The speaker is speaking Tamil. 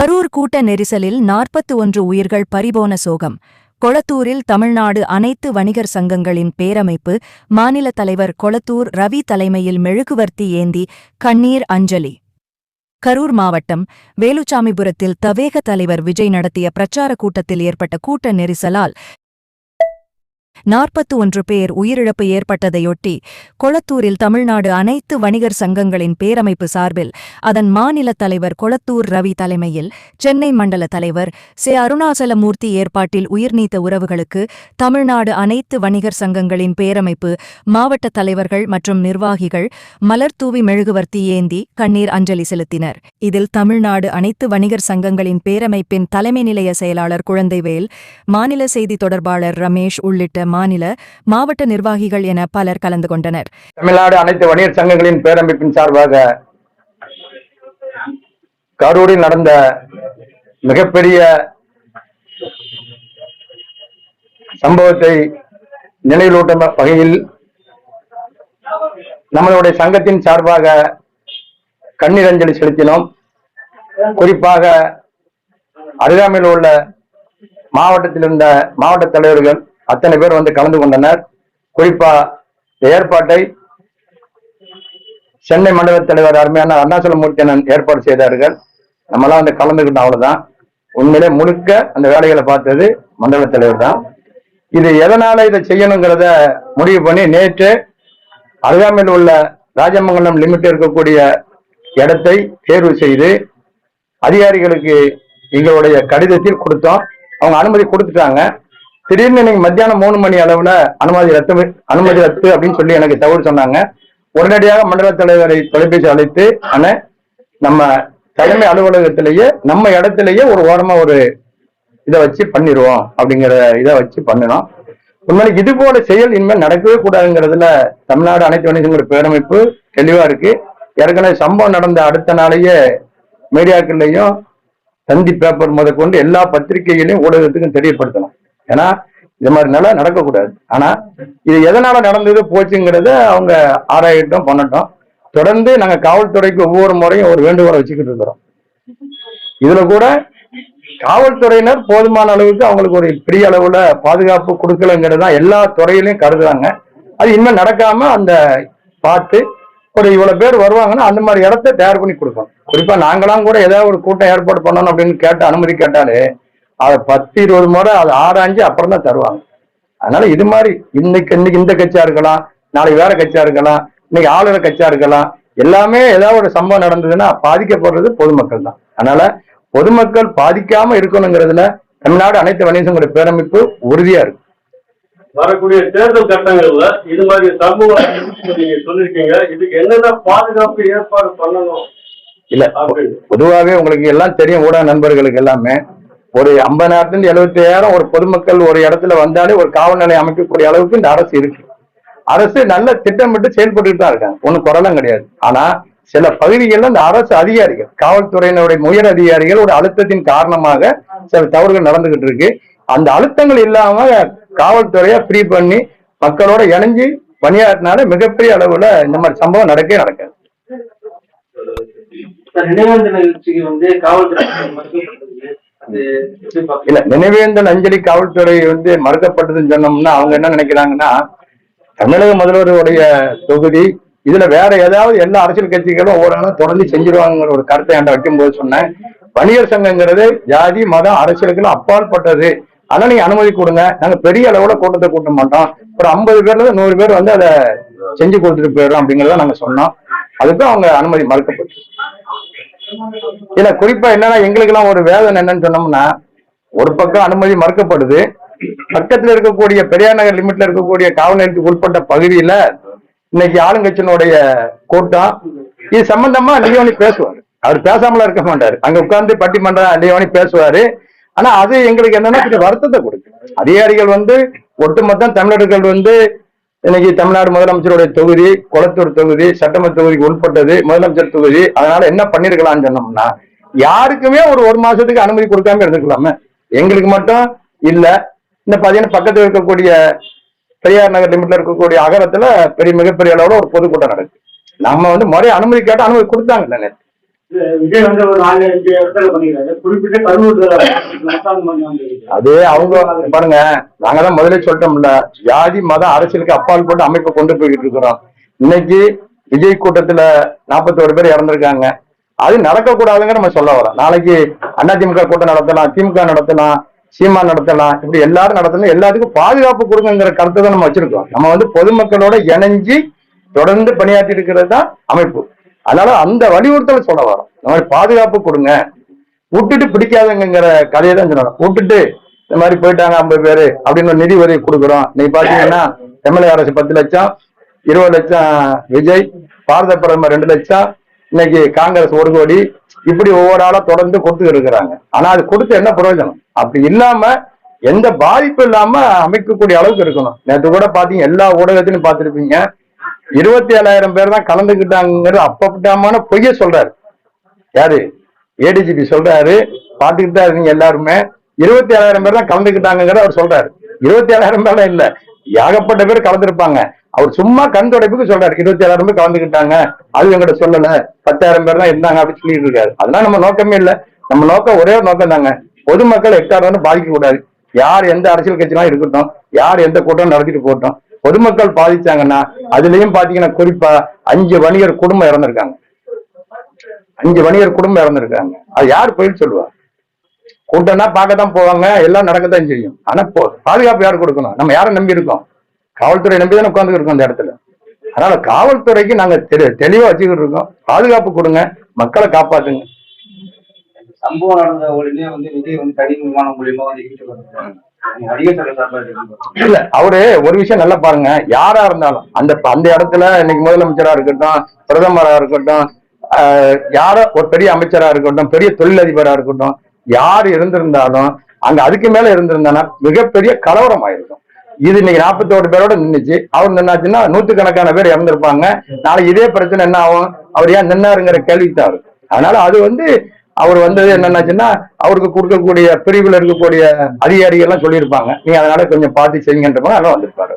கரூர் கூட்ட நெரிசலில் நாற்பத்து ஒன்று உயிர்கள் பறிபோன சோகம். கொளத்தூரில் தமிழ்நாடு அனைத்து வணிகர் சங்கங்களின் பேரமைப்பு மாநில தலைவர் கொளத்தூர் ரவி தலைமையில் மெழுகுவர்த்தி ஏந்தி கண்ணீர் அஞ்சலி. கரூர் மாவட்டம் வேலுச்சாமிபுரத்தில் தவேக தலைவர் விஜய் நடத்திய பிரச்சார கூட்டத்தில் ஏற்பட்ட கூட்ட நெரிசலால் நாற்பத்து ஒன்று பேர் உயிரிழப்பு ஏற்பட்டதையொட்டி கொளத்தூரில் தமிழ்நாடு அனைத்து வணிகர் சங்கங்களின் பேரமைப்பு சார்பில் அதன் மாநில தலைவர் கொளத்தூர் ரவி தலைமையில் சென்னை மண்டல தலைவர் சே. அருணாசலமூர்த்தி ஏற்பாட்டில் உயிர்நீத்த உறவுகளுக்கு தமிழ்நாடு அனைத்து வணிகர் சங்கங்களின் பேரமைப்பு மாவட்ட தலைவர்கள் மற்றும் நிர்வாகிகள் மலர்தூவி மெழுகுவர்த்தி ஏந்தி கண்ணீர் அஞ்சலி செலுத்தினர். இதில் தமிழ்நாடு அனைத்து வணிகர் சங்கங்களின் பேரமைப்பின் தலைமை நிலைய செயலாளர் குழந்தைவேல் மாநில செய்தி தொடர்பாளர் ரமேஷ் உள்ளிட்ட மாநில மாவட்ட நிர்வாகிகள் என பலர் கலந்து கொண்டனர். தமிழ்நாடு அனைத்து வணிகர் சங்கங்களின் பேரமைப்பின் சார்பாக கரூரில் நடந்த மிகப்பெரிய சம்பவத்தை நினைவூட்டும் வகையில் நம்மளுடைய சங்கத்தின் சார்பாக கண்ணீரஞ்சலி செலுத்தினோம். குறிப்பாக அருகாமையில் உள்ள மாவட்டத்தில் இருந்த மாவட்ட தலைவர்கள் அத்தனை பேர் வந்து கலந்து கொண்டனர். குறிப்பா ஏற்பாட்டை சென்னை மண்டல தலைவர் அருமையான அருணாச்சலமூர்த்தி அண்ணன் ஏற்பாடு செய்தார்கள். நம்மளாம் வந்து கலந்துக்கிட்டோம் அவ்வளவுதான். உண்மையிலே முழுக்க அந்த வேலைகளை பார்த்தது மண்டல தலைவர் தான். இது எதனால இதை செய்யணுங்கிறத முடிவு பண்ணி நேற்று அருகாமையில் உள்ள ராஜமங்கலம் லிமிட் இருக்கக்கூடிய இடத்தை தேர்வு செய்து அதிகாரிகளுக்கு எங்களுடைய கடிதத்தில் கொடுத்தோம். அவங்க அனுமதி கொடுத்துட்டாங்க. திடீர்னு இன்னைக்கு மத்தியானம் மூணு மணி அளவுல அனுமதி ரத்து அனுமதி ரத்து அப்படின்னு சொல்லி எனக்கு தகவல் சொன்னாங்க. உடனடியாக மண்டல தலைவரை தொலைபேசி அழைத்து ஆனா நம்ம தலைமை அலுவலகத்திலேயே நம்ம இடத்திலேயே ஒரு ஓரமா ஒரு இதை வச்சு பண்ணிடுவோம் அப்படிங்கிற இதை வச்சு பண்ணினோம். உண்மையில இது போல செயல் இனிமேல் நடக்கவே கூடாதுங்கிறதுல தமிழ்நாடு அனைத்து வணிகங்கிற பேரமைப்பு தெளிவா இருக்கு. ஏற்கனவே சம்பவம் நடந்த அடுத்த நாளையே மீடியாக்கள்லையும் தந்தி பேப்பர் முதற்கொண்டு எல்லா பத்திரிகைகளையும் ஊடகத்துக்கும் தெரியப்படுத்தணும். ஏன்னா இது மாதிரி நிலை நடக்கக்கூடாது. ஆனா இது எதனால நடந்தது போச்சுங்கிறத அவங்க ஆராயட்டும் பண்ணட்டும். தொடர்ந்து நாங்க காவல்துறைக்கு ஒவ்வொரு முறையும் ஒரு வேண்டுகோளை வச்சுக்கிட்டு இருக்கிறோம். இதுல கூட காவல்துறையினர் போதுமான அளவுக்கு அவங்களுக்கு ஒரு பெரிய அளவுல பாதுகாப்பு கொடுக்கலங்கிறது தான் எல்லா துறையிலையும் கருதுறாங்க. அது இன்னும் நடக்காம அந்த பார்த்து ஒரு இவ்வளவு பேர் வருவாங்கன்னா அந்த மாதிரி இடத்த தயார் பண்ணி கொடுக்கணும். குறிப்பா நாங்களாம் கூட ஏதாவது ஒரு கூட்டம் ஏற்பாடு பண்ணணும் அப்படின்னு கேட்டு அனுமதி கேட்டாலே அதை பத்து இருபது முறை அதை ஆராய்ஞ்சு அப்புறம் தான் தருவாங்க. அதனால இது மாதிரி இன்னைக்கு இன்னைக்கு இந்த கட்சியா இருக்கலாம் நாளைக்கு வேற கட்சியா இருக்கலாம் இன்னைக்கு ஆளுநர் கட்சியா இருக்கலாம் எல்லாமே ஏதாவது ஒரு சம்பவம் நடந்ததுன்னா பாதிக்கப்படுறது பொதுமக்கள் தான். அதனால பொதுமக்கள் பாதிக்காம இருக்கணுங்கிறதுல தமிழ்நாடு அனைத்து வணிகங்களுடைய பேரமைப்பு உறுதியா இருக்கு. வரக்கூடிய தேர்தல் கட்டங்கள்ல இது மாதிரி நீங்க சொல்லிருக்கீங்க இதுக்கு என்னென்ன பாதுகாப்பு ஏற்பாடு பண்ணணும்? இல்ல பொதுவாகவே உங்களுக்கு எல்லாம் தெரியும் ஊடக நண்பர்களுக்கு எல்லாமே. ஒரு ஐம்பதாயிரத்துல இருந்து எழுபத்தி ஐயாயிரம் ஒரு பொதுமக்கள் ஒரு இடத்துல வந்தாலே ஒரு காவல் நிலையம் அமைக்கக்கூடிய அளவுக்கு இந்த அரசு இருக்கு. அரசு நல்ல திட்டமிட்டு செயல்பட்டு தான் இருக்காங்க. ஒன்றும் குரலாம் கிடையாது. ஆனா சில பகுதிகளில் இந்த அரசு அதிகாரிகள் காவல்துறையினுடைய உயர் அதிகாரிகள் ஒரு அழுத்தத்தின் காரணமாக சில தவறுகள் நடந்துகிட்டு இருக்கு. அந்த அழுத்தங்கள் இல்லாம காவல்துறையை ஃப்ரீ பண்ணி மக்களோட இணைஞ்சு பணியாற்றினால மிகப்பெரிய அளவுல இந்த மாதிரி சம்பவம் நடக்கவே நடக்காது. நினைவேந்தல் நிகழ்ச்சிக்கு வந்து காவல்துறை இல்ல நினைவேந்தன் அஞ்சலி காவல்துறை வந்து மறுக்கப்பட்டதுன்னு சொன்னோம்னா அவங்க என்ன நினைக்கிறாங்கன்னா தமிழக முதல்வருடைய தொகுதி இதுல வேற ஏதாவது எல்லா அரசியல் கட்சிகளும் ஓரளவு தொடர்ந்து செஞ்சிருவாங்கிற ஒரு கருத்தை என்கிட்ட வைக்கும்போது சொன்னேன். வணிகர் சங்கங்கிறது ஜாதி மதம் அரசியலுக்கு அப்பாற்பட்டது. அதனால நீங்க அனுமதி கொடுங்க. நாங்க பெரிய அளவுல கூட்டத்தை கூட்ட மாட்டோம். ஒரு ஐம்பது பேர்ல இருந்து நூறு பேர் வந்து அதை செஞ்சு கொடுத்துட்டு போயிடுறோம் அப்படிங்கறத நாங்க சொன்னோம். அதுக்கும் அவங்க அனுமதி மறுக்கப்பட்டு இல்ல குறிப்பா என்னன்னா எங்களுக்கு எல்லாம் ஒரு வேதனை என்னன்னு சொன்னோம்னா ஒரு பக்கம் அனுமதி மறுக்கப்படுது. பக்கத்துல இருக்கக்கூடிய பெரியார் நகர் லிமிட்ல இருக்கக்கூடிய காவல் நிலையத்துக்கு உட்பட்ட பகுதியில இன்னைக்கு ஆளுங்கட்சியினுடைய கூட்டம். இது சம்பந்தமா லியோனி பேசுவார். அவர் பேசாமல இருக்க மாட்டாரு. அங்க உட்கார்ந்து பட்டிமன்றம் லியோனி பேசுவாரு. ஆனா அது எங்களுக்கு என்னன்னா கொஞ்சம் வருத்தத்தை கொடுக்கும். அதிகாரிகள் வந்து ஒட்டுமொத்தம் தமிழர்கள் வந்து இன்னைக்கு தமிழ்நாடு முதலமைச்சருடைய தொகுதி குளத்தூர் தொகுதி சட்டமன்ற தொகுதிக்கு உட்பட்டது முதலமைச்சர் தொகுதி. அதனால என்ன பண்ணிருக்கலாம்னு சொன்னோம்னா யாருக்குமே ஒரு ஒரு மாசத்துக்கு அனுமதி கொடுக்காம இருந்துக்கலாமே எங்களுக்கு மட்டும் இல்ல இந்த பாத்தீங்கன்னா பக்கத்துல இருக்கக்கூடிய பெரியார் நகர் லிமிட்ல இருக்கக்கூடிய அகரத்துல பெரிய மிகப்பெரிய அளவுல ஒரு பொதுக்கூட்டம் நடக்குது. நம்ம வந்து முறைய அனுமதி கேட்டால் அனுமதி கொடுத்தாங்க நேற்று விஜய் வந்து ஒரு நாலு அஞ்சு இடத்துல பண்ணிக்கிறாரு. குறிப்பிட்ட கரூர் அது அவங்க பாருங்க நாங்க தான் முதல்ல சொல்லிட்டோம்ல ஜாதி மத அரசியலுக்கு அப்பால் போட்டு அமைப்பை கொண்டு போய்கிட்டு இருக்கிறோம். இன்னைக்கு விஜய் கூட்டத்துல நாற்பத்தோரு பேர் இறந்திருக்காங்க. அது நடக்கக்கூடாதுங்க நம்ம சொல்ல வரோம். நாளைக்கு அதிமுக கூட்டம் நடத்தலாம் திமுக நடத்தலாம் சீமா நடத்தலாம் இப்படி எல்லாரும் நடத்தலாம் எல்லாத்துக்கும் பாதுகாப்பு கொடுங்கிற கருத்தை தான் நம்ம வச்சிருக்கோம். நம்ம வந்து பொதுமக்களோட இணைஞ்சு தொடர்ந்து பணியாற்றி இருக்கிறது தான் அமைப்பு. அதனால அந்த வலியுறுத்தலை சொல்ல வரோம். இந்த மாதிரி பாதுகாப்பு கொடுங்க. விட்டுட்டு பிடிக்காதங்கிற கதையை தான் சொல்லணும் விட்டுட்டு இந்த மாதிரி போயிட்டாங்க ஐம்பது பேரு அப்படின்னு நிதி உதவி கொடுக்குறோம். நீங்க பாத்தீங்கன்னா எம்எல்ஏ அரசு பத்து லட்சம் இருபது லட்சம் விஜய் பாரத பிரதமர் ரெண்டு லட்சம் இன்னைக்கு காங்கிரஸ் ஒரு கோடி. இப்படி ஒவ்வொரு ஆளா தொடர்ந்து கொடுத்து இருக்கிறாங்க. ஆனா அது கொடுத்து என்ன பிரயோஜனம்? அப்படி இல்லாம எந்த பாதிப்பும் இல்லாம அமைக்கக்கூடிய அளவுக்கு இருக்கணும். நேற்று கூட பாத்தீங்க எல்லா ஊடகத்திலும் பார்த்துருப்பீங்க. இருபத்தி ஏழாயிரம் பேர் தான் கலந்துக்கிட்டாங்கிறது அப்பட்டமான பொய்ய சொல்றாரு. யாரு? ஏடிஜிபி சொல்றாரு. பாத்துக்கிட்டு தான் இருக்கீங்க எல்லாருமே. இருபத்தி ஏழாயிரம் பேர் தான் கலந்துக்கிட்டாங்கிறத அவர் சொல்றாரு. இருபத்தி ஏழாயிரம் பேர் இல்ல. ஏகப்பட்ட பேர் கலந்துருப்பாங்க. அவர் சும்மா கண் துடைப்புக்கு சொல்றாரு. இருபத்தி ஏழாயிரம் பேர் கலந்துக்கிட்டாங்க. அது எங்கிட்ட சொல்லல. பத்தாயிரம் பேர் தான் இருந்தாங்க அப்படின்னு சொல்லிட்டு இருக்காரு. அதெல்லாம் நம்ம நோக்கமே இல்லை. நம்ம நோக்கம் ஒரே ஒரு நோக்கம் தாங்க. பொதுமக்கள் எக்காரணம் பாதிக்க கூடாது யார் எந்த அரசியல் கட்சிலாம் இருக்கட்டும் யார் எந்த கூட்டம் நடத்திட்டு போட்டோம் பொதுமக்கள் பாதிச்சாங்கன்னா அதுலயும் பாத்தீங்கன்னா குறிப்பா அஞ்சு வணிகர் குடும்பம் இறந்திருக்காங்க. அஞ்சு வணிகர் குடும்பம் இறந்திருக்காங்க. அது யார் போயிட்டு சொல்லுவா? கூட்டம்னா பார்க்கத்தான் போவாங்க எல்லாம் நடக்கத்தான் செய்யும். ஆனா போ பாதுகாப்பு யார் கொடுக்கணும்? நம்ம யாரை நம்பி இருக்கோம்? காவல்துறை நம்பி தானே உட்காந்து இருக்கோம் அந்த இடத்துல. அதனால காவல்துறைக்கு நாங்க தெளி- தெளிவா வச்சுக்கிட்டு இருக்கோம். பாதுகாப்பு கொடுங்க மக்களை காப்பாத்துங்க. சம்பவம் நடந்த உடனே வந்து விஜய் வந்து தனி விமானம் மூலியமா வந்து இல்ல அவரு ஒரு விஷயம் நல்லா பாருங்க. யாரா இருந்தாலும் அந்த அந்த இடத்துல இன்னைக்கு முதலமைச்சரா இருக்கட்டும் பிரதமரா இருக்கட்டும் யாரோ ஒரு பெரிய அமைச்சரா இருக்கட்டும் பெரிய தொழிலதிபரா இருக்கட்டும் யார் இருந்திருந்தாலும் அங்க அதுக்கு மேல இருந்திருந்தானா மிகப்பெரிய கலவரம் ஆயிருக்கும். இது இன்னைக்கு நாற்பத்தோரு பேரோட நின்னுச்சு. அவர் நின்னாச்சுன்னா நூத்துக்கணக்கான பேர் இறந்திருப்பாங்க. நாளைக்கு இதே பிரச்சனை என்ன ஆகும்? அவர் ஏன் நின்னாருங்கிற கேள்வித்தான் இருக்கும் அதனால அது வந்து அவர் வந்தது என்னன்னாச்சுன்னா அவருக்கு கொடுக்கக்கூடிய பிரிவில் இருக்கக்கூடிய அதிகாரிகள் எல்லாம் சொல்லியிருப்பாங்க. நீங்க அதனால கொஞ்சம் பார்த்து செய்யுங்கன்ற மாதிரி அதெல்லாம் வந்திருப்பாரு.